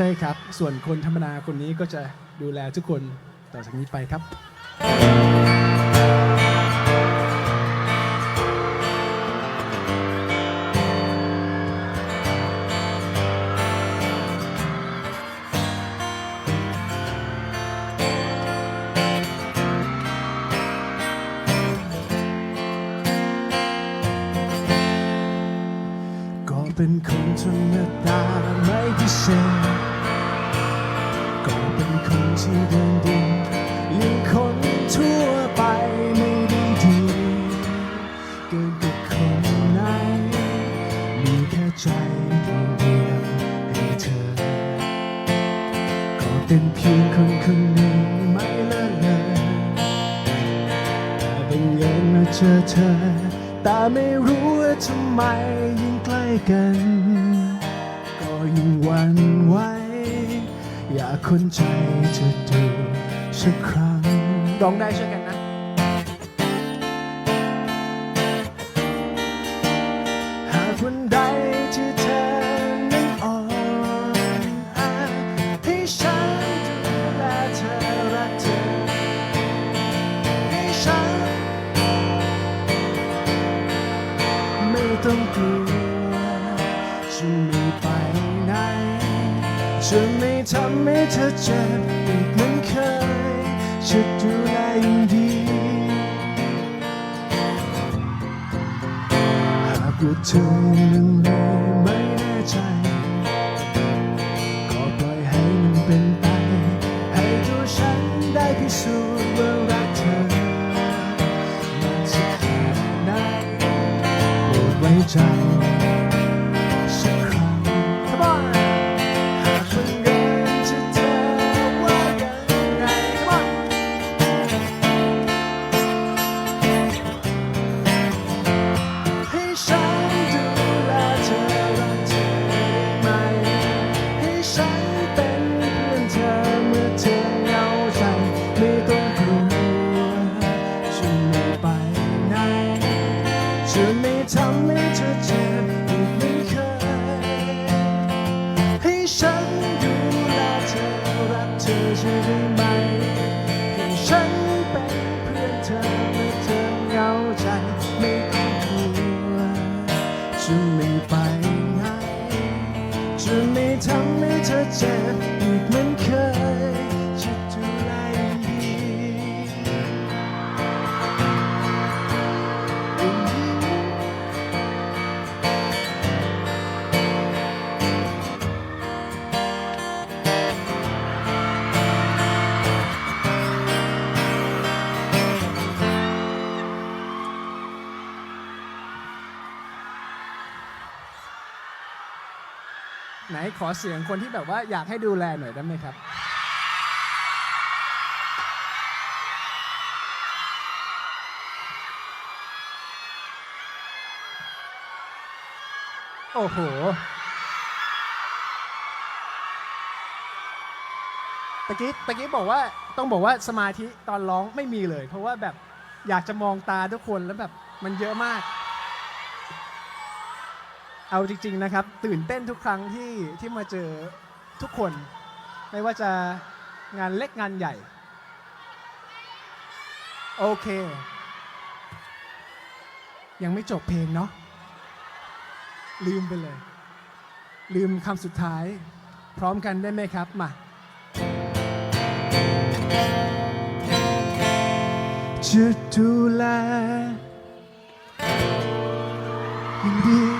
ใช่ครับ ส่วนคนธรรมดาคนนี้ก็จะดูแลทุกคนต่อจากนี้ไปครับ ก็เป็นคนธรรมดาไม่พิเศษ ก็เป็นคนที่เดินดินยังคนทั่วไปไม่ได้ดีเกินกับคนไหนมีแค่ใจดวงเดียวให้เธอก็เป็นเพียงคนคนหนึ่งไม่ละเลยแต่บังเอิญมาเจอเธอ แต่ไม่รู้ว่าทำไมยิ่งใกล้กัน ก็ยิ่งหวั่นไหว อยากคนใจเธอดูสักครั้งร้องได้ช่วยกันนะ หากวันใดที่เธอนั้นอ่อนแอให้ฉันดูแลเธอรักเธอให้ฉัน ไม่ต้องกลัวจะไม่ไป จะไม่ทำให้เธอเจ็บอีกเหมือนเคยจะดูแลอย่างดีหากว่าเธอยังลังเลไม่แน่ใจ ก็ปล่อยให้มันเป็นไป ให้ตัวฉันได้พิสูจน์ว่ารักเธอมันจะแค่ไหนโปรดไว้ใจ ทำให้เธอเจ็บอีกเหมือนเคย ให้ฉันดูแลเธอรักเธอใช่ได้ไหม ให้ฉันเป็นเพื่อนเธอเมื่อเธอเหงาใจไม่ต้องกลัวจะไม่ไปไหนจะไม่ทำให้เธอเจ็บอีกเหมือน ไหนขอเสียงคนที่แบบว่าอยากให้ดูแลหน่อยได้ไหมครับ โอ้โห ตะกี้ตะกี้บอกว่าต้องบอกว่าสมาธิตอนร้องไม่มีเลย เพราะว่าแบบอยากจะมองตาทุกคนแล้วแบบมันเยอะมาก เอาจริง ๆนะครับ ตื่นเต้นทุกครั้งที่ที่มาเจอทุกคน ไม่ว่าจะงานเล็กงานใหญ่ โอเค ยังไม่จบเพลงเนาะลืมไปเลย ลืมคำสุดท้าย พร้อมกันได้ไหมครับ มาจะดูแลอย่างดี